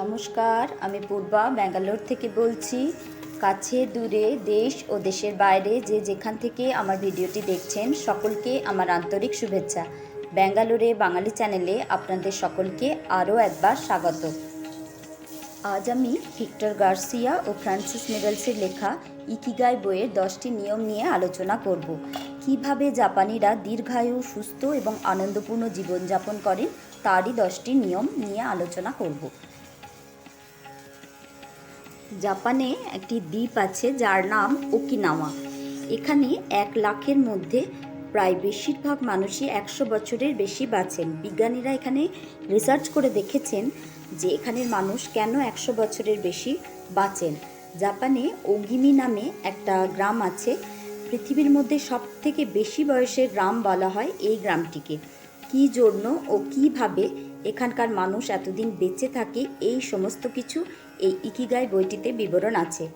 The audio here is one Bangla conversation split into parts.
নমস্কার, আমি পূর্বা ব্যাঙ্গালোর থেকে বলছি। কাছে, দূরে, দেশ ও দেশের বাইরে যে যেখান থেকে আমার ভিডিওটি দেখছেন, সকলকে আমার আন্তরিক শুভেচ্ছা। ব্যাঙ্গালোরে বাঙালি চ্যানেলে আপনাদের সকলকে আরও একবার স্বাগত। আজ আমি ভিক্টর গার্সিয়া ও ফ্রান্সিস মিডলসের লেখা ইকিগাই বইয়ের দশটি নিয়ম নিয়ে আলোচনা করব। কীভাবে জাপানিরা দীর্ঘায়ু, সুস্থ এবং আনন্দপূর্ণ জীবনযাপন করেন, তারই দশটি নিয়ম নিয়ে আলোচনা করব। জাপানে একটি দ্বীপ আছে যার নাম ওকিনাওয়া। এখানে এক লাখের মধ্যে প্রায় বেশিরভাগ মানুষই একশো বছরের বেশি বাঁচেন। বিজ্ঞানীরা এখানে রিসার্চ করে দেখেছেন যে এখানের মানুষ কেন একশো বছরের বেশি বাঁচেন। জাপানে ওগিমি নামে একটা গ্রাম আছে। পৃথিবীর মধ্যে সব থেকে বেশি বয়সের গ্রাম বলা হয় এই গ্রামটিকে। কী জন্য ও কীভাবে এখানকার মানুষ এতদিন বেঁচে থাকে এই সমস্ত কিছু এই ইকিগাই বইটিতে বিবরণ আছে।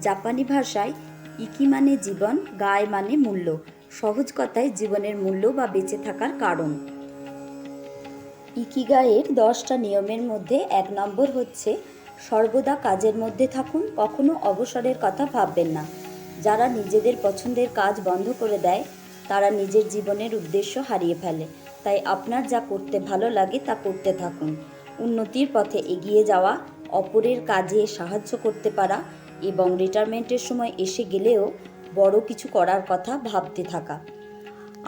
জাপানি ভাষায় ইকি মানে জীবন গায় মানে মূল্য, সহজ কথায় জীবনের মূল্য বা বেঁচে থাকার কারণ। ইকিগাইয়ের দশটা নিয়মের মধ্যে এক নম্বর হচ্ছে, সর্বদা কাজের মধ্যে থাকুন, কখনো অবসরের কথা ভাববেন না। যারা নিজেদের পছন্দের কাজ বন্ধ করে দেয়, তারা নিজের জীবনের উদ্দেশ্য হারিয়ে ফেলে। তাই আপনার যা করতে ভালো লাগে তা করতে থাকুন। উন্নতির পথে এগিয়ে যাওয়া, অপরের কাজে সাহায্য করতে পারা এবং রিটায়ারমেন্টের সময় এসে গেলেও বড় কিছু করার কথা ভাবতে থাকা।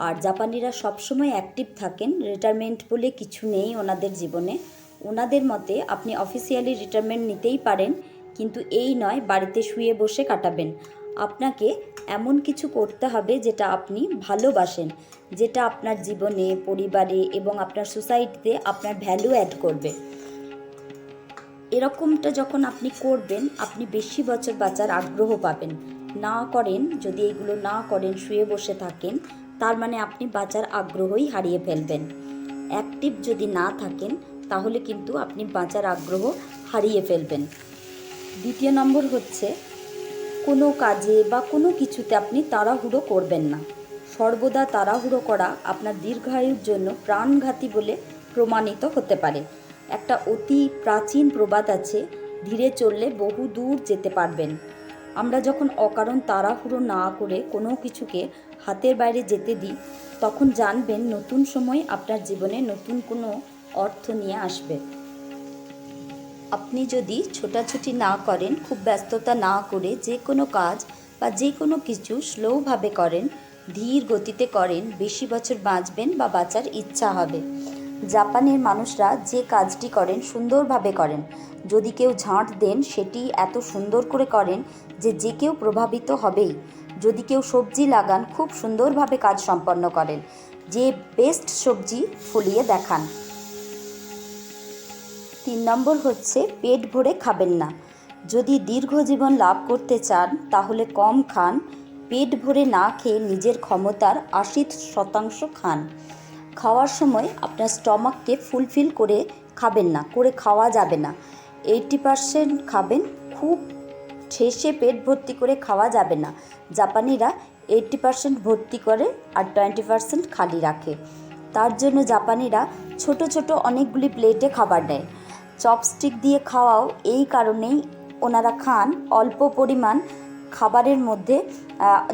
আর জাপানিরা সবসময় অ্যাক্টিভ থাকেন রিটায়ারমেন্ট বলে কিছু নেই ওনাদের জীবনে। ওনাদের মতে আপনি অফিসিয়ালি রিটায়ারমেন্ট নিতেই পারেন, কিন্তু এই নয় বাড়িতে শুয়ে বসে কাটাবেন। আপনাকে এমন কিছু করতে হবে যেটা আপনি ভালোবাসেন, যেটা আপনার জীবনে, পরিবারে এবং আপনার সোসাইটিতে আপনার ভ্যালু অ্যাড করবে। এরকমটা যখন আপনি করবেন, আপনি বেশি বছর বাঁচার আগ্রহ পাবেন। না করেন, যদি এগুলো না করেন, শুয়ে বসে থাকেন, তার মানে আপনি বাঁচার আগ্রহই হারিয়ে ফেলবেন। অ্যাক্টিভ যদি না থাকেন, তাহলে কিন্তু আপনি বাঁচার আগ্রহ হারিয়ে ফেলবেন। দ্বিতীয় নম্বর হচ্ছে কোনো কাজে বা কোনো কিছুতে আপনি তাড়াহুড়ো করবেন না। সর্বদা তাড়াহুড়ো করা আপনার দীর্ঘায়ুর জন্য প্রাণঘাতী বলে প্রমাণিত হতে পারে। একটা অতি প্রাচীন প্রবাদ আছে, ধীরে চললে বহু দূর যেতে পারবেন। আমরা যখন অকারণ তাড়াহুড়ো না করে কোনো কিছুকে হাতের বাইরে যেতে দিই, তখন জানবেন নতুন সময় আপনার জীবনে নতুন কোনো অর্থ নিয়ে আসবে। আপনি যদি ছোটাছুটি না করেন, খুব ব্যস্ততা না করে যে কোনো কাজ বা যে কোনো কিছু স্লোভাবে করেন, ধীর গতিতে করেন, বেশি বছর বাঁচবেন বা বাঁচার ইচ্ছা হবে। জাপানের মানুষরা যে কাজটি করেন, সুন্দরভাবে করেন। যদি কেউ ঝাঁট দেন, সেটি এত সুন্দর করে করেন যে যে কেউ প্রভাবিত হবেই। যদি কেউ সবজি লাগান, খুব সুন্দরভাবে কাজ সম্পন্ন করেন। যে বেস্ট সবজি ফলিয়ে দেখান। তিন নম্বর হচ্ছে পেট ভরে খাবেন না। যদি দীর্ঘ জীবন লাভ করতে চান, তাহলে কম খান। পেট ভরে না খেয়ে নিজের ক্ষমতার আশি শতাংশ খান। খাওয়ার সময় আপনার স্টমাককে ফুলফিল করে খাবেন না, করে খাওয়া যাবে না। এইটি পারসেন্ট খাবেন, খুব শেষে পেট ভর্তি করে খাওয়া যাবে না। জাপানিরা এইটটি পারসেন্ট ভর্তি করে আর টোয়েন্টি পারসেন্ট খালি রাখে। তার জন্য জাপানিরা ছোট ছোট অনেকগুলি প্লেটে খাবার নেয় চপস্টিক দিয়ে খাওয়াও। এই কারণেই ওনারা খান। অল্প পরিমাণ খাবারের মধ্যে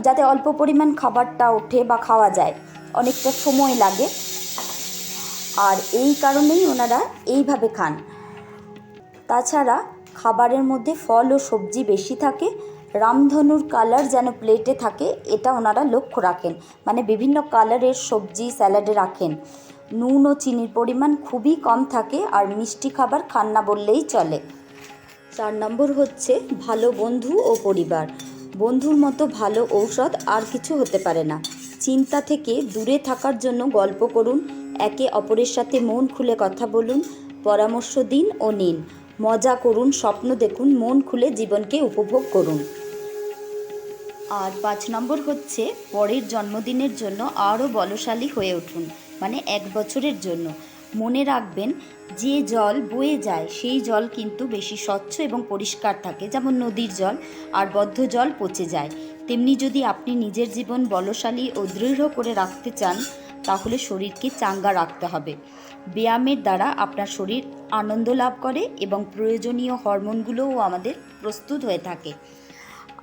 যাতে অল্প পরিমাণ খাবারটা ওঠে বা খাওয়া যায়। অনেকটা সময় লাগে। আর এই কারণেই ওনারা এইভাবে খান। তাছাড়া খাবারের মধ্যে ফল ও সবজি বেশি থাকে। রামধনুর কালার যেন প্লেটে থাকে, এটা ওনারা লক্ষ্য রাখেন। মানে বিভিন্ন কালারের সবজি স্যালাডে রাখেন। নুন ও চিনির পরিমাণ খুবই কম থাকে আর মিষ্টি খাবার খান না বললেই চলে। চার নম্বর হচ্ছে ভালো বন্ধু ও পরিবার। বন্ধুর মতো ভালো ঔষধ আর কিছু হতে পারে না। চিন্তা থেকে দূরে থাকার জন্য গল্প করুন, একে অপরের সাথে মন খুলে কথা বলুন, পরামর্শ দিন ও নিন। মজা করুন, স্বপ্ন দেখুন, মন খুলে জীবনকে উপভোগ করুন। আর পাঁচ নম্বর হচ্ছে পরের জন্মদিনের জন্য আরও বলশালী হয়ে উঠুন। মানে এক বছরের জন্য। মনে রাখবেন, যে জল বয়ে যায়, সেই জল কিন্তু বেশি স্বচ্ছ এবং পরিষ্কার থাকে। যেমন নদীর জল, আর বদ্ধ জল পচে যায়। তেমনি যদি আপনি নিজের জীবন বলশালী ও দৃঢ় করে রাখতে চান, তাহলে শরীরকে চাঙ্গা রাখতে হবে। ব্যায়ামের দ্বারা আপনার শরীর আনন্দ লাভ করে এবং প্রয়োজনীয় হরমোনগুলোও আমাদের প্রস্তুত হয়ে থাকে।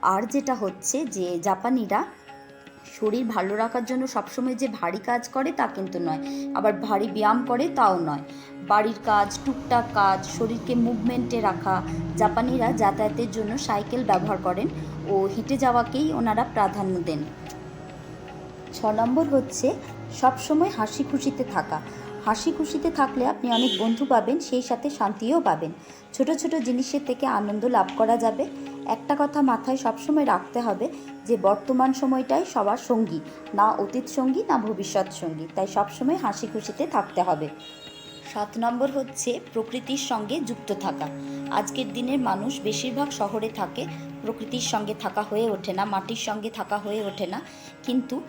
আর যেটা হচ্ছে যে, জাপানিরা শরীর ভালো রাখার জন্য সবসময় যে ভারী কাজ করে তা কিন্তু নয়, আবার ভারী ব্যায়াম করে তাও নয়। বাড়ির কাজ, টুকটাক কাজ, শরীরকে মুভমেন্টে রাখা, জাপানিরা যাতায়াতের জন্য সাইকেল ব্যবহার করেন ও হেঁটে যাওয়াকেই ওনারা প্রাধান্য দেন। ছ নম্বর হচ্ছে সবসময় হাসি খুশিতে থাকা। হাসি খুশিতে থাকলে আপনি অনেক বন্ধু পাবেন, সেই সাথে শান্তিও পাবেন। ছোট ছোট জিনিসের থেকে আনন্দ লাভ করা যাবে। একটা কথা মাথায় সবসময় রাখতে হবে যে, বর্তমান সময়টাই সবার সঙ্গী, না অতীত সঙ্গী, না ভবিষ্যৎ সঙ্গী। তাই সবসময় হাসি খুশিতে থাকতে হবে। সাত নম্বর হচ্ছে প্রকৃতির সঙ্গে যুক্ত থাকা। আজকের দিনের মানুষ বেশিরভাগ শহরে থাকে, প্রকৃতির সঙ্গে থাকা হয়ে ওঠে না, মাটির সঙ্গে থাকা হয়ে ওঠে না। কিন্তু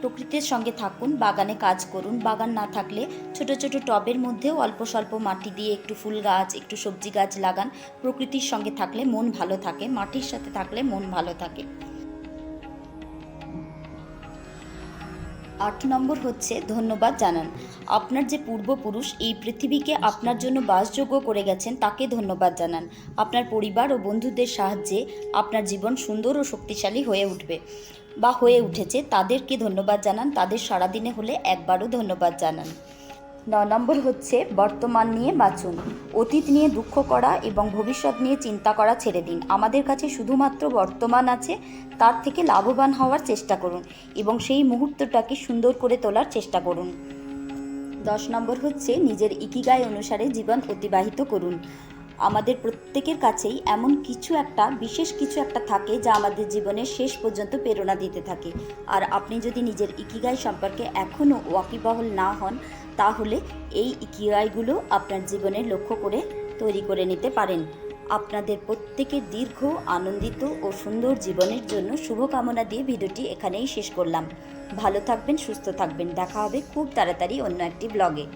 প্রকৃতির সঙ্গে থাকুন, বাগানে কাজ করুন। বাগান না থাকলে ছোট ছোট টবের মধ্যেও অল্প স্বল্প মাটি দিয়ে একটু ফুল গাছ, একটু সবজি গাছ লাগান। প্রকৃতির সঙ্গে থাকলে মন ভালো থাকে, মাটির সাথে থাকলে মন ভালো থাকে। আট নম্বর হচ্ছে ধন্যবাদ জানান। আপনার যে পূর্বপুরুষ এই পৃথিবীকে আপনার জন্য বাসযোগ্য করে গেছেন, তাকে ধন্যবাদ জানান। আপনার পরিবার ও বন্ধুদের সাহায্যে আপনার জীবন সুন্দর ও শক্তিশালী হয়ে উঠবে। বা হয়ে উঠেছে, তাদেরকে ধন্যবাদ জানান। তাদের সারাদিনে হলে একবারও ধন্যবাদ জানান। ন নম্বর হচ্ছে, বর্তমান নিয়ে বাঁচুন। অতীত নিয়ে দুঃখ করা এবং ভবিষ্যৎ নিয়ে চিন্তা করা ছেড়ে দিন। আমাদের কাছে শুধুমাত্র বর্তমান আছে, তার থেকে লাভবান হওয়ার চেষ্টা করুন এবং সেই মুহূর্তটাকে সুন্দর করে তোলার চেষ্টা করুন। দশ নম্বর হচ্ছে, নিজের ইকিগাই অনুসারে জীবন অতিবাহিত করুন। আমাদের প্রত্যেকের কাছেই এমন কিছু একটা, বিশেষ কিছু একটা থাকে যা আমাদের জীবনের শেষ পর্যন্ত প্রেরণা দিতে থাকে। আর আপনি যদি নিজের ইকিগাই সম্পর্কে এখনও ওয়াকিবহল না হন, তাহলে এই ইকিগাইগুলো আপনার জীবনে লক্ষ্য করে তৈরি করে নিতে পারেন। আপনাদের প্রত্যেকের দীর্ঘ, আনন্দিত ও সুন্দর জীবনের জন্য শুভকামনা দিয়ে ভিডিওটি এখানেই শেষ করলাম। ভালো থাকবেন, সুস্থ থাকবেন। দেখা হবে খুব তাড়াতাড়ি অন্য একটি ব্লগে।